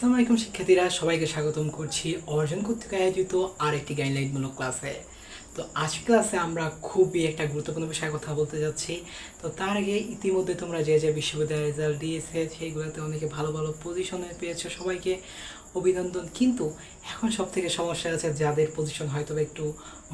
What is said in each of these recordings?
আসসালামু আলাইকুম শিক্ষার্থীরা, সবাইকে স্বাগতম করছি অর্জন কর্তৃক আয়োজিত আরেকটি গাইডলাইনমূলক ক্লাসে। তো আজ ক্লাসে আমরা খুবই একটা গুরুত্বপূর্ণ বিষয়ে কথা বলতে যাচ্ছি। তো তার আগে ইতিমধ্যে তোমরা যে যে বিশ্ববিদ্যালয়ের রেজাল্ট দিয়েছে, সেইগুলোতে অনেকে ভালো ভালো পজিশনে পেয়েছ সবাইকে। অভিনন্দন। কিন্তু এখন সব থেকে সমস্যা আছে যাদের পজিশন হয়তো একটু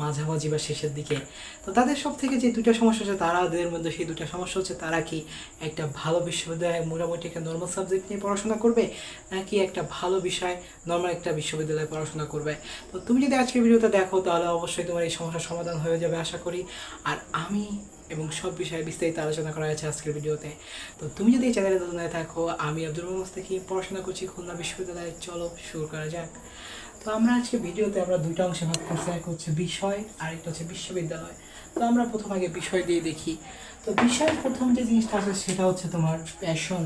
মাঝামাঝি বা শেষের দিকে। তো তাদের সব থেকে যে দুটো সমস্যা আছে তারাদের মধ্যে সেই দুটো সমস্যা হচ্ছে তারা কি একটা ভালো বিশ্ববিদ্যালয়ে মোটামুটি একটা নর্মাল সাবজেক্ট নিয়ে পড়াশোনা করবে, নাকি একটা ভালো বিষয় নর্মাল একটা বিশ্ববিদ্যালয়ে পড়াশোনা করবে? তো তুমি যদি আজকের ভিডিওটা দেখো তাহলে অবশ্যই তোমার এই সমস্যার সমাধান হয়ে যাবে আশা করি। আর আমি এবং সব বিষয়ে বিস্তারিত আলোচনা করা হয়েছে আজকের ভিডিওতে। তো তুমি যদি এই চ্যানেলে নতুন হয়ে থাকো, আমি আব্দুল থেকে পড়াশোনা করছি খুলনা বিশ্ববিদ্যালয়ে। চলো শুরু করা যাক। তো আমরা আজকে ভিডিওতে আমরা দুইটা অংশে ভাগ করছি। এক হচ্ছে বিষয় আর একটা হচ্ছে বিশ্ববিদ্যালয়। তো আমরা প্রথম আগে বিষয় দিয়ে দেখি। তো বিষয়ের প্রথম যে জিনিসটা আছে, সেটা হচ্ছে তোমার প্যাশন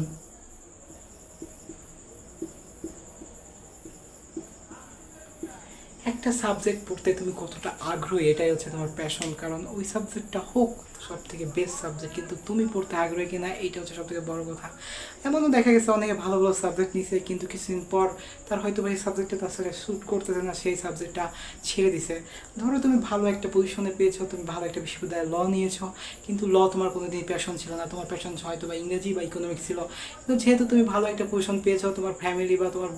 একটা সাবজেক্ট পড়তে তুমি কতটা আগ্রহী, এটাই হচ্ছে তোমার প্যাশন কারণ ওই সাবজেক্টটা হোক সব থেকে বেস্ট সাবজেক্ট কিন্তু তুমি পড়তে আগ্রহী কিনা এটা হচ্ছে সব থেকে বড় কথা। এমনও দেখা গেছে অনেকে ভালো ভালো সাবজেক্ট নিছে, কিন্তু কিছুদিন পর তার হয়তো এই সাবজেক্টটা তার সাথে শ্যুট করতেছে না, সেই সাবজেক্টটা ছেড়ে দিছে। ধরো তুমি ভালো একটা পজিশনে পেয়েছ, তুমি ভালো একটা বিশ্ববিদ্যালয়ে ল নিয়েছো, কিন্তু ল তোমার কোনোদিন প্যাশন ছিল না। তোমার প্যাশন হয়তো বা ইংরেজি বা ইকোনমিক্স ছিল, কিন্তু যেহেতু তুমি ভালো একটা পজিশন পেয়েছ, তোমার ফ্যামিলি বা তোমার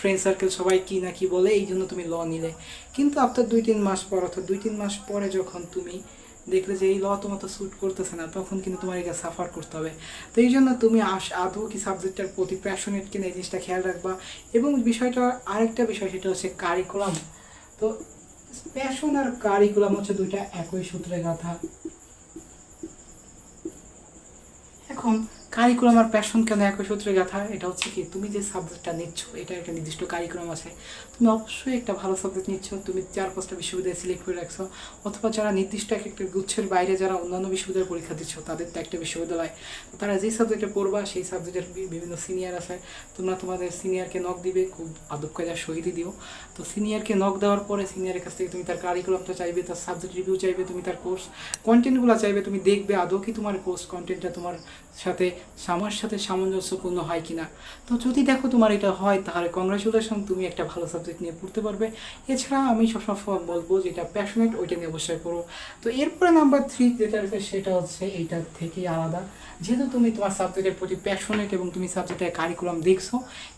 ফ্রেন্ড সার্কেল সবাই কি না কি বলে, এই জন্য তুমি ল নিলে। কিন্তু আফটার দুই তিন মাস পর অর্থাৎ দুই তিন মাস পরে যখন তুমি দেখলে যে, এই ল তোমার তো শ্যুট করতেছে না, তখন কিন্তু তোমার এটা সাফার করতে হবে। তো এই জন্য তুমি আস, আদৌ কি সাবজেক্টের প্রতি প্যাশনেট কিনা এই জিনিসটা খেয়াল রাখবা। এবং বিষয়টা আরেকটা বিষয়, সেটা হচ্ছে কারিকুলাম তো প্যাশন আর কারিকুলাম হচ্ছে দুইটা একই সূত্রে গাথা। এখন কারিকুলাম আর প্যাশন কেন একই সূত্রে গাথা? এটা হচ্ছে কি, তুমি যে সাবজেক্টটা নিচ্ছ, এটা একটা নির্দিষ্ট কারিকুলাম আছে। তুমি অবশ্যই একটা ভালো সাবজেক্ট নিচ্ছ, তুমি চার পাঁচটা বিশ্ববিদ্যালয় সিলেক্ট করে রাখছো, অথবা যারা নির্দিষ্ট এক একটা গুচ্ছের বাইরে যারা অন্যান্য বিশ্ববিদ্যালয়ের পরীক্ষা দিচ্ছ, তাদের তো একটা বিশ্ববিদ্যালয়। তারা যে সাবজেক্টে পড়বা, সেই সাবজেক্টের বিভিন্ন সিনিয়র আছে। তোমরা তোমাদের সিনিয়রকে নক দিবে, খুব আদব কায়দার সহিতই দিও। তো সিনিয়রকে নক দেওয়ার পরে সিনিয়রের কাছ থেকে তুমি তার কারিকুলামটা চাইবে, তার সাবজেক্ট রিভিউ চাইবে, তুমি তার কোর্স কন্টেন্টগুলো চাইবে, তুমি দেখবে আদৌ কি তোমার কোর্স কন্টেন্টটা তোমার সাথে আমার সাথে সামঞ্জস্যপূর্ণ হয় কিনা? তো যদি দেখো তোমার এটা হয়, তাহলে কংগ্রাচুলেশন তুমি একটা ভালো সাবজেক্ট নিয়ে পড়তে পারবে। এছাড়া আমি সবসময় বলব যেটা প্যাশনেট ওইটা নিয়ে অবশ্যই পড়ো। তো এরপরে নাম্বার থ্রি যেটা আছে, সেটা হচ্ছে এইটার থেকেই আলাদা। যেহেতু তুমি তোমার সাবজেক্টের প্রতি প্যাশনেট এবং তুমি সাবজেক্টের কারিকুলাম দেখছ,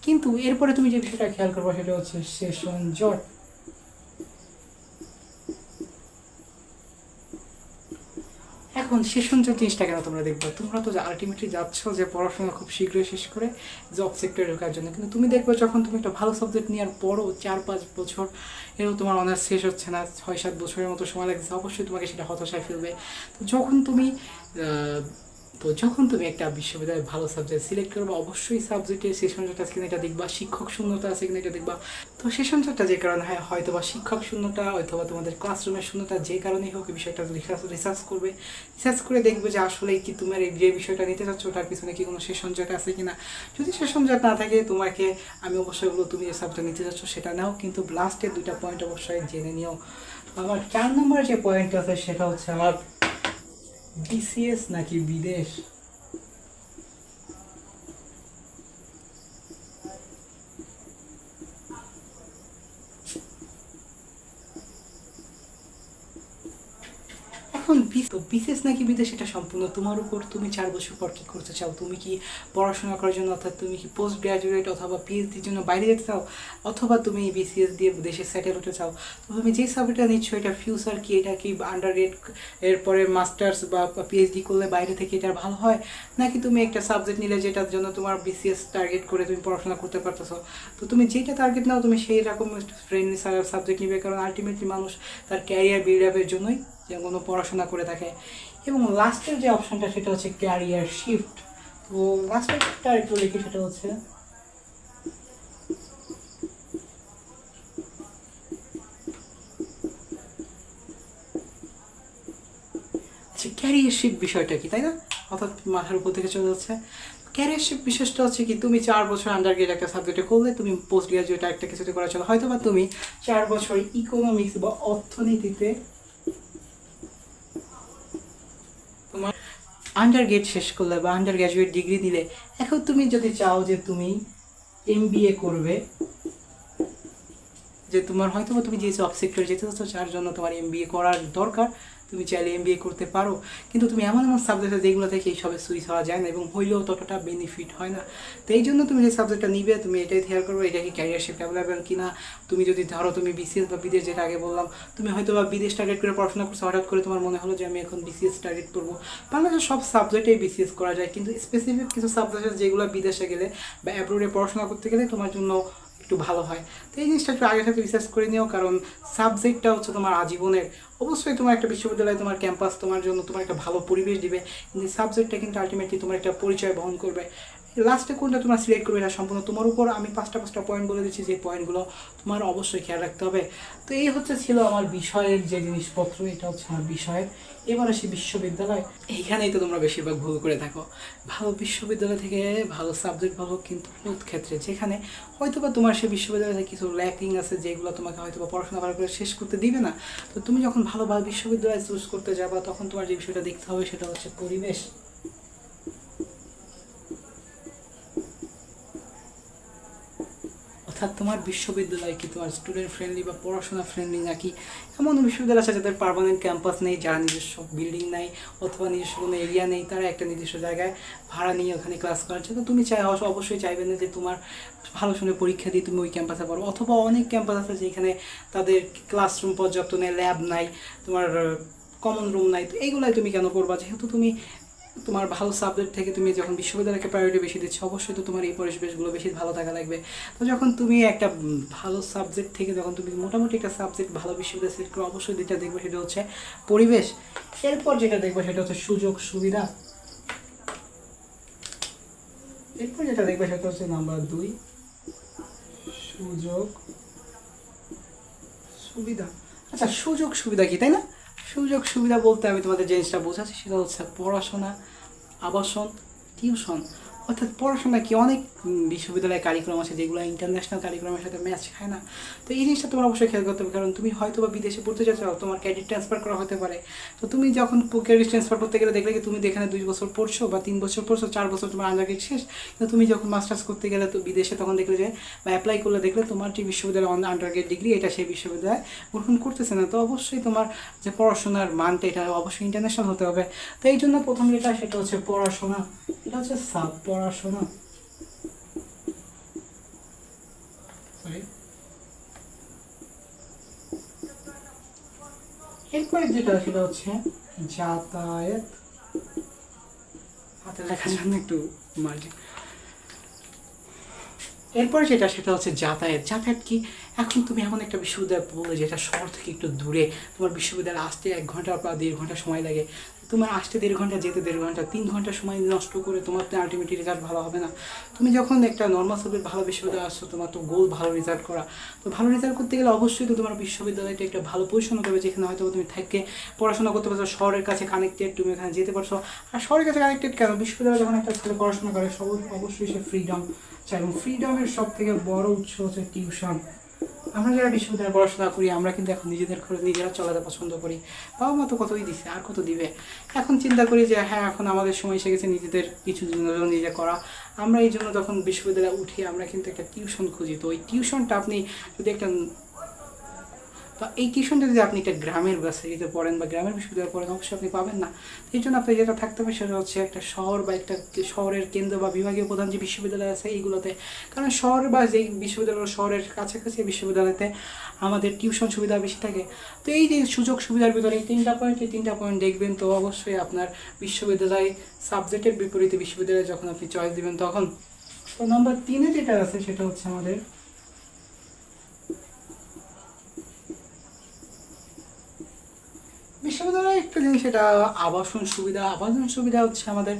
কিন্তু এরপরে তুমি যে বিষয়টা খেয়াল করব, সেটা হচ্ছে সেশন জট। এখন সে যে জিনিসটা কেন তোমরা দেখবে? তোমরা তো আলটিমেটলি যাচ্ছ যে পড়াশোনা খুব শীঘ্রই শেষ করে জব সেক্টরে ঢোকার জন্য। কিন্তু তুমি দেখবে যখন তুমি একটা ভালো সাবজেক্ট নেওয়ার পরও চার পাঁচ বছর, এরও তোমার অনার্স শেষ হচ্ছে না, ছয় সাত বছরের মতো সময় লাগছে, অবশ্যই তোমাকে সেটা হতাশায় ফেলবে। তো যখন তুমি তো যখন তুমি একটা বিশ্ববিদ্যালয়ে ভালো সাবজেক্ট সিলেক্ট করবে, অবশ্যই সাবজেক্টের সেশন জট আছে কিনা এটা দেখবা, শিক্ষক শূন্যতা আছে কিনা এটা দেখবা। তো সেশন জটটা যে কারণে হয় হয়তো বা শিক্ষক শূন্যতা অথবা তোমাদের ক্লাসরুমের শূন্যতা, যে কারণেই হোক বিষয়টা রিসার্চ করবে। রিসার্চ করে দেখবে যে আসলে কি তোমার যে বিষয়টা নিতে চাচ্ছ, ওটার পিছনে কি কোনো সেশন জট আছে কিনা। যদি সেশন জট না থাকে, তোমাকে আমি অবশ্যই বলব, তুমি যে সাবজেক্ট নিতে চাচ্ছ সেটা নাও, কিন্তু লাস্টের দুইটা পয়েন্ট অবশ্যই জেনে নিও। আমার চার নম্বর যে পয়েন্ট আছে, সেটা হচ্ছে আমার বিসিএস নাকি বিদেশ? এখন বি- তো বিশেষ নাকি বিদেশ? এটা সম্পূর্ণ তোমার উপর। তুমি চার বছর পর কি করতে চাও? তুমি কি পড়াশোনা করার জন্য, অর্থাৎ তুমি কি পোস্ট গ্রাজুয়েট অথবা পিএইচডির জন্য বাইরে যেতে চাও? অথবা তুমি বিসিএস দিয়ে দেশে সেটেল হতে চাও? তো তুমি যে সাবজেক্টটা নিচ্ছ, এটা ফিউচার কি? এটা কি আন্ডার গ্রেড এরপরে মাস্টার্স বা পিএইচডি করলে বাইরে থেকে এটা ভালো হয়? নাকি তুমি একটা সাবজেক্ট নিলে যেটার জন্য তোমার বিসিএস টার্গেট করে তুমি পড়াশোনা করতে পারতেছো? তো তুমি যেটা টার্গেট নাও, তুমি সেই রকম ফ্রেন্ডলি সাবজেক্ট নিবে। কারণ আলটিমেটলি মানুষ তার ক্যারিয়ার বিল্ড আপের জন্যই যে কোনো পড়াশোনা করে থাকে। এবং লাস্টের যে অপশনটা সেটা হচ্ছে ক্যারিয়ার শিফট তো লাস্টেরটা একটু লিখি, সেটা হচ্ছে আচ্ছা ক্যারিয়ার বিষয়টা কি, তাই না? অর্থাৎ মাথার উপর থেকে চলে যাচ্ছে। ক্যারিয়ার শিফট বিষয়টা হচ্ছে কি, তুমি চার বছর আন্ডার গ্রেড একটা সাবজেক্টে করলে, তুমি পোস্ট গ্রাজুয়েট একটা কিছুতে করা চলো হয়তো বা তুমি চার বছর ইকোনমিক্স বা অর্থনীতিতে তোমার আন্ডার গ্রেড শেষ করলে বা আন্ডার গ্র্যাজুয়েট ডিগ্রি দিলে এখন তুমি যদি চাও যে তুমি এম করবে, যে তোমার হয়তো তুমি যে জব সেক্টরে যেতে চাচ্ছ, যার জন্য তোমার এম করার দরকার তুমি চাইলে এম করতে পারো। কিন্তু তুমি এমন এমন সাবজেক্ট আছে যেগুলো থেকে এইসবে সুইচ হওয়া যায় না এবং হইলেও ততটা বেনিফিট হয় না। তো এই জন্য তুমি যে সাবজেক্টটা নিবে, তুমি এটাই থেয়ার করবে, এটা কি ক্যারিয়ার শিফট অ্যাভেলেবেল কিনা। তুমি যদি ধরো তুমি বিসিএস বা বিদেশ, যেটা আগে বললাম, তুমি হয়তো বা বিদেশ টার্গেট করে পড়াশোনা করছ, হঠাৎ করে তোমার মনে হলো যে আমি এখন বিসিএস টার্গেট করব। বাংলাদেশের সব সাবজেক্টেই বিসিএস করা যায়, কিন্তু স্পেসিফিক কিছু সাবজেক্ট আছে যেগুলো বিদেশে গেলে বা অ্যাব্রোডে পড়াশোনা করতে গেলে তোমার জন্য একটু ভালো হয়। তো এই জিনিসটা একটু আগে থেকে রিসার্চ করে নিও, কারণ সাবজেক্টটা হচ্ছে তোমার আজীবনের। অবশ্যই তোমার একটা বিশ্ববিদ্যালয়ে, তোমার ক্যাম্পাস তোমার জন্য, তোমার একটা ভালো পরিবেশ দিবে। কিন্তু সাবজেক্টটা কিন্তু আলটিমেটলি তোমার একটা পরিচয় বহন করবে। লাস্টে কোনটা তোমরা সিলেক্ট করবে এটা সম্পূর্ণ তোমার উপর। আমি পাঁচটা পাঁচটা পয়েন্ট বলে দিচ্ছি, যে পয়েন্টগুলো তোমার অবশ্যই খেয়াল রাখতে হবে। তো এই হচ্ছে ছিল আমার বিষয়ের যে জিনিসপত্র, এটা হচ্ছে আমার বিষয়ের এবার আসি বিশ্ববিদ্যালয়। এইখানেই তো তোমরা বেশিরভাগ ভুল করে থাকো। ভালো বিশ্ববিদ্যালয় থেকে ভালো সাবজেক্ট ভালো, কিন্তু বহুত ক্ষেত্রে যেখানে হয়তো বা তোমার সেই বিশ্ববিদ্যালয়ে কিছু ল্যাকিং আছে, যেগুলো তোমাকে হয়তো বা পড়াশোনা ভালো করে শেষ করতে দিবে না। তো তুমি যখন ভালো ভালো বিশ্ববিদ্যালয় চুজ করতে যাবা, তখন তোমার যে বিষয়টা দেখতে হবে, সেটা হচ্ছে পরিবেশ। অর্থাৎ তোমার বিশ্ববিদ্যালয় কি তোমার স্টুডেন্ট ফ্রেন্ডলি বা পড়াশোনা ফ্রেন্ডলি নাকি? এমন বিশ্ববিদ্যালয় আছে যাদের পারমানেন্ট ক্যাম্পাস নেই, যারা নিজস্ব বিল্ডিং নাই অথবা নিজস্ব কোনো এরিয়া নেই, তারা একটা নিজস্ব জায়গায় ভাড়া নিয়ে ওখানে ক্লাস করাচ্ছে। তো তুমি চাই অবশ্যই চাইবে না যে তোমার ভালো শুনে পরীক্ষা দিয়ে তুমি ওই ক্যাম্পাসে পড়ো। অথবা অনেক ক্যাম্পাস আছে যেখানে তাদের ক্লাসরুম পর্যাপ্ত নেই ল্যাব নাই, তোমার কমন রুম নাই। তো এইগুলাই তুমি কেন করবা? যেহেতু তুমি তোমার ভালো সাবজেক্ট থেকে তুমি যখন বিশ্ববিদ্যালয়কে প্রায়োরিটি বেশি দিচ্ছ, অবশ্যই তো তোমার এই পরিবেশগুলো বেশি ভালো থাকা লাগবে। তো যখন তুমি একটা ভালো সাবজেক্ট থেকে যখন তুমি মোটামুটি একটা সাবজেক্ট ভালো বিশ্ববিদ্যালয় সিলেক্ট করো, অবশ্যই যেটা দেখবে সেটা হচ্ছে পরিবেশ। এরপর যেটা দেখবে সেটা হচ্ছে সুযোগ, সুবিধা। এরপর যেটা দেখবে সেটা হচ্ছে নাম্বার দুই, সুযোগ, সুবিধা। আচ্ছা সুযোগ, সুবিধা কি, তাই না? সুযোগ সুবিধা বলতে আমি তোমাদের জিনিসটা বোঝাচ্ছি সেটা হচ্ছে পড়াশোনা আবাসন টিউশন। অর্থাৎ পড়াশোনা কি অনেক বিশ্ববিদ্যালয়ের বিশ্ববিদ্যালয়ে কারিক্রম আছে যেগুলো ইন্টারন্যাশনাল কারিক্রমের সাথে ম্যাচ খায় না। তো এই জিনিসটা তোমার অবশ্যই খেয়াল করতে হবে, কারণ তুমি হয়তো বা বিদেশে পড়তে চাচ্ছ তোমার ক্রেডিট ট্রান্সফার করা হতে পারে। তো তুমি যখন ক্রেডিট ট্রান্সফার করতে গেলে দেখলে তুমি এখানে দুই বছর পড়ছো বা তিন বছর পড়ছো, চার বছর তোমার আন্ডারগ্রেড শেষ। কিন্তু তুমি যখন মাস্টার্স করতে গেলে তো বিদেশে তখন দেখলে যে, বা অ্যাপ্লাই করলে দেখলে তোমার যে বিশ্ববিদ্যালয় আন্ডারগ্রেড ডিগ্রি এটা সেই বিশ্ববিদ্যালয় গ্রহণ করতেছে না। তো অবশ্যই তোমার যে পড়াশোনার মানটা, এটা অবশ্যই ইন্টারন্যাশনাল হতে হবে। তো এই জন্য প্রথম যেটা, সেটা হচ্ছে পড়াশোনা। এটা হচ্ছে সাব পড়াশোনা. এরপরে যেটা সেটা হচ্ছে যাতায়াত। হাতে লেখার জন্য একটু মার্জিন এরপরে যেটা সেটা হচ্ছে যাতায়াত। যাতায়াত কি? এখন তুমি এমন একটা বিশ্ববিদ্যালয় পড়লে যেটা শহর থেকে একটু দূরে। তোমার বিশ্ববিদ্যালয়ে আসতে এক ঘণ্টা বা দেড় ঘণ্টা সময় লাগে। তোমার আসতে দেড় ঘণ্টা, যেতে দেড় ঘণ্টা, তিন ঘণ্টা সময় নষ্ট করে তোমার তো আলটিমেটলি রেজাল্ট ভালো হবে না। তুমি যখন একটা নর্মাল সাবজেক্ট ভালো বিশ্ববিদ্যালয়ে আসছো, তোমার তো গোল ভালো রেজাল্ট করা। তো ভালো রেজাল্ট করতে গেলে অবশ্যই তো তোমার বিশ্ববিদ্যালয়টা একটা ভালো পজিশন হতে হবে, যেখানে হয়তো তুমি থেকে পড়াশোনা করতে পারছ, শহরের কাছে কানেক্টেড তুমি এখানে যেতে পারছ। আর শহরের কাছে কানেক্টেড কেন? বিশ্ববিদ্যালয়ে যখন একটা ছেলে পড়াশোনা করে, সব অবশ্যই সে ফ্রিডম চাই এবং ফ্রিডমের সব থেকে বড় উৎস হচ্ছে টিউশন আমরা যারা বিশ্ববিদ্যালয়ে পড়াশোনা করি, আমরা কিন্তু এখন নিজেদের খরচ নিজেরা চলাতে পছন্দ করি। বাবা মা তো কতই দিছে, আর কত দিবে? এখন চিন্তা করি যে হ্যাঁ এখন আমাদের সময় এসে গেছে নিজেদের কিছু জন্য নিজে করা। আমরা এই জন্য তখন বিশ্ববিদ্যালয়ে উঠি, আমরা কিন্তু একটা টিউশন খুঁজি। তো ওই টিউশনটা আপনি যদি একটা তো এই টিউশনটা যদি আপনি একটা গ্রামের বাসাইতে পড়েন বা গ্রামের বিশ্ববিদ্যালয়ে পড়েন, অবশ্যই আপনি পাবেন না। এই জন্য আপনার যেটা থাকতে হবে সেটা হচ্ছে একটা শহর বা একটা শহরের কেন্দ্র বা বিভাগীয় প্রধান যে বিশ্ববিদ্যালয় আছে এইগুলোতে। কারণ শহর বা যেই বিশ্ববিদ্যালয় শহরের কাছাকাছি বিশ্ববিদ্যালয়তে আমাদের টিউশন সুবিধা বেশি থাকে। তো এই যে সুযোগ সুবিধার ভিতরে এই তিনটা পয়েন্ট এই তিনটা পয়েন্ট দেখবেন তো অবশ্যই আপনার বিশ্ববিদ্যালয় সাবজেক্টের বিপরীতে বিশ্ববিদ্যালয়ে যখন আপনি চয়েস দিবেন তখন। তো নম্বর তিনে যেটা আছে সেটা হচ্ছে আমাদের বিশ্ববিদ্যালয়ে একটা সেটা আবাসন সুবিধা আবাসন সুবিধা হচ্ছে আমাদের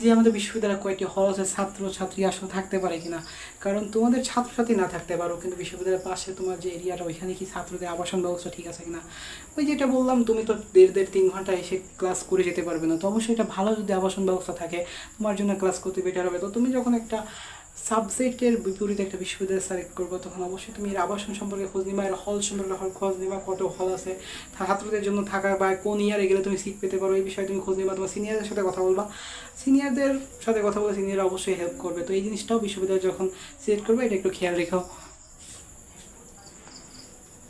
যে আমাদের বিশ্ববিদ্যালয়ে কয়েকটি হল আছে ছাত্র ছাত্রী আসলে থাকতে পারে কিনা। কারণ তোমাদের ছাত্রছাত্রী না থাকতে পারো, কিন্তু বিশ্ববিদ্যালয়ের পাশে তোমার যে এরিয়াটা ওইখানে কি ছাত্রদের আবাসন ব্যবস্থা ঠিক আছে কিনা? ওই যেটা বললাম, তুমি তো দেড় দেড়, তিন ঘণ্টা এসে ক্লাস করে যেতে পারবে না। তো অবশ্যই এটা ভালো যদি আবাসন ব্যবস্থা থাকে, তোমার জন্য ক্লাস করতে বেটার হবে। তো তুমি যখন একটা সাবজেক্টের বিপরীতে একটা বিশ্ববিদ্যালয় সিলেক্ট করব, তখন অবশ্যই তুমি এর আবাসন সম্পর্কে খোঁজ নিবা, এর হল সম্পর্কে হল খোঁজ নিবা, কত হল আছে ছাত্রদের জন্য থাকা বা কোন ইয়ারে গেলে তুমি সিট পেতে পারো, এই বিষয়ে তুমি খোঁজ নিবা, তোমার সিনিয়রদের সাথে কথা বলবা। সিনিয়রদের সাথে কথা বলে সিনিয়র অবশ্যই হেল্প করবে, তো এই জিনিসটাও বিশ্ববিদ্যালয় যখন সিলেক্ট করবে, এটা একটু খেয়াল রেখো।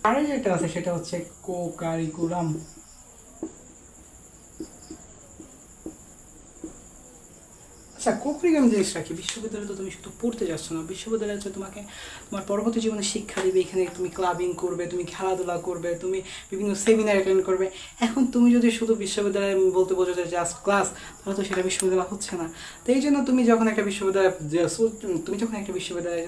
আরও যেটা আছে সেটা হচ্ছে কো কারিকুলাম আচ্ছা কোকরিগাম জিনিসটা কি বিশ্ববিদ্যালয়ে তো তুমি শুধু পড়তে যাচ্ছ না, বিশ্ববিদ্যালয়ে হচ্ছে তোমাকে তোমার পরবর্তী জীবনে শিক্ষা দিবে, এখানে তুমি ক্লাবিং করবে, তুমি খেলাধুলা করবে, তুমি বিভিন্ন সেমিনার অ্যাটেন্ড করবে। এখন তুমি যদি শুধু বিশ্ববিদ্যালয়ে বলতে বোঝো যে জাস্ট ক্লাস তাহলে তো সেটা বিশ্ববিদ্যালয় হচ্ছে না। তো এই জন্য তুমি যখন একটা বিশ্ববিদ্যালয়ে তুমি যখন একটা বিশ্ববিদ্যালয়ে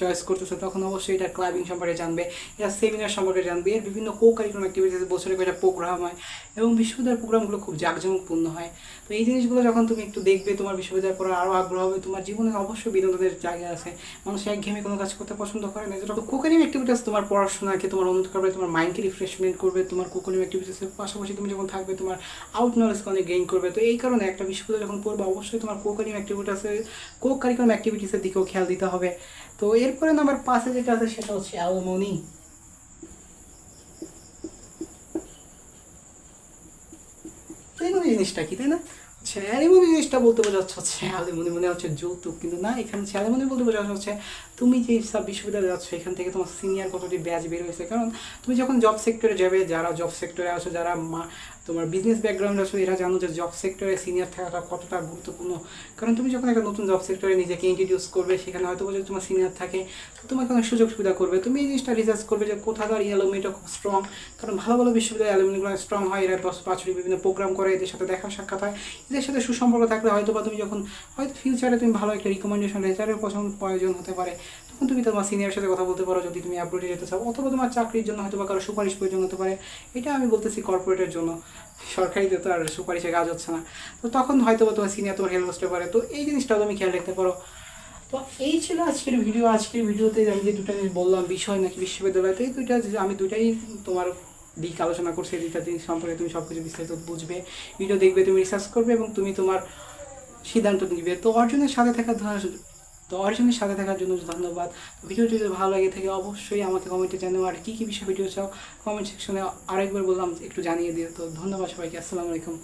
চয়েস করতেছো তখন অবশ্যই এটা ক্লাবিং সম্পর্কে জানবে, এটা সেমিনার সম্পর্কে জানবে, এর বিভিন্ন কো কারিকুলাম অ্যাক্টিভিটিস বছরে কয়েকটা প্রোগ্রাম হয় এবং বিশ্ববিদ্যালয়ের প্রোগ্রামগুলো খুব জাঁকজমকপূর্ণ হয়। তো এই জিনিসগুলো যখন তুমি একটু দেখবে, তোমার বিশ্ববিদ্যালয় পড়ার আরও আগ্রহ হবে, তোমার জীবনে অবশ্যই বিনোদনের জায়গা আছে। মানুষ একঘেয়েমি কোনো কাজ করতে পছন্দ করে না যেটা কোকারিং অ্যাক্টিভিটিস তোমার পড়াশোনাকে, তোমার উন্নত করবে, তোমার মাইন্ডকে রিফ্রেশমেন্ট করবে, তোমার কোকারিং অ্যাক্টিভিটিসের পাশাপাশি তুমি যখন থাকবে, তোমার আউট নলেজকে অনেক গেইন করবে। তো এই কারণে একটা বিশ্ববিদ্যালয় যখন পড়বে, অবশ্যই তোমার কোকারিং অ্যাক্টিভিটিসের কো কারিকুলাম অ্যাক্টিভিটিসের দিকেও খেয়াল দিতে হবে। তো এরপরে নাম্বার পাঁচে যেটা আছে সেটা হচ্ছে অ্যালমনি। অ্যালিমনি জিনিসটা কি, তাই না? আচ্ছা অ্যালিমনি জিনিসটা বলতে বোঝাচ্ছে হচ্ছে অ্যালিমনি মানে হচ্ছে যৌতুক, কিন্তু না, এখানে হচ্ছে অ্যালিমনি বলতে বোঝাচ্ছে হচ্ছে তুমি যে সব বিশ্ববিদ্যালয়ে যাচ্ছ, এখান থেকে তোমার সিনিয়র কতটি ব্যাচ বের হয়েছে? কারণ তুমি যখন জব সেক্টরে যাবে, যারা জব সেক্টরে আছো, যারা তোমার বিজনেস ব্যাকগ্রাউন্ড আছো এরা জানো যে জব সেক্টরে সিনিয়র থাকাটা কতটা গুরুত্বপূর্ণ। কারণ তুমি যখন একটা নতুন জব সেক্টরে নিজেকে ইন্ট্রোডিউস করবে, সেখানে হয়তো যদি তোমার সিনিয়র থাকে, তো তোমাকে অনেক সুযোগ সুবিধা করবে। তুমি এই জিনিসটা রিসার্চ করবে যে কোথাকার অ্যালুমিনিটা খুব স্ট্রং কারণ ভালো ভালো বিশ্ববিদ্যালয় অ্যালুমিনিগুলো স্ট্রং হয়, এরা বস বাছুরি বিভিন্ন প্রোগ্রাম করে, এদের সাথে দেখা সাক্ষাৎ হয়। এদের সাথে সুসম্পর্ক থাকলে হয়তো বা তুমি যখন, হয়তো ফিউচারে তুমি ভালো একটা রিকমেন্ডেশন লেটারের পছন্দ প্রয়োজন হতে পারে। তখন তুমি তোমার সিনিয়রের সাথে কথা বলতে পারো, যদি তুমি অ্যাপ্রোচে যেতে চাও। অথবা তোমার চাকরির জন্য হয়তো বা কারও সুপারিশ প্রয়োজন হতে পারে। এটা আমি বলতেছি কর্পোরেটের জন্য। সরকারিতে তো আর সুপারিশে কাজ হচ্ছে না। তো তখন হয়তো তোমার সিনিয়র তোমার হেল্প করতে পারে তো এই জিনিসটাও তুমি খেয়াল রাখতে পারো। তো এই ছিল আজকের ভিডিও আজকের ভিডিওতে আমি যে দুটা জিনিস বললাম, বিষয় নাকি বিশ্ববিদ্যালয়তে এই দুইটা আমি দুটাই তোমার দিক আলোচনা করছি, এই দুইটা দিক সম্পর্কে তুমি সব কিছু বিস্তারিত বুঝবে। ভিডিও দেখবে, তুমি রিসার্চ করবে এবং তুমি তোমার সিদ্ধান্ত নিবে। তো অর্জনের সাথে থাকার ধ- তো অর্জনের সাথে থাকার জন্য ধন্যবাদ। ভিডিওটি যদি ভালো লাগে থাকে, অবশ্যই আমাকে কমেন্টে জানাও। আর কী কী বিষয়ে ভিডিও চাও কমেন্ট সেকশনে আরেকবার বললাম, একটু জানিয়ে দিও। তো ধন্যবাদ সবাইকে। আসসালামু আলাইকুম।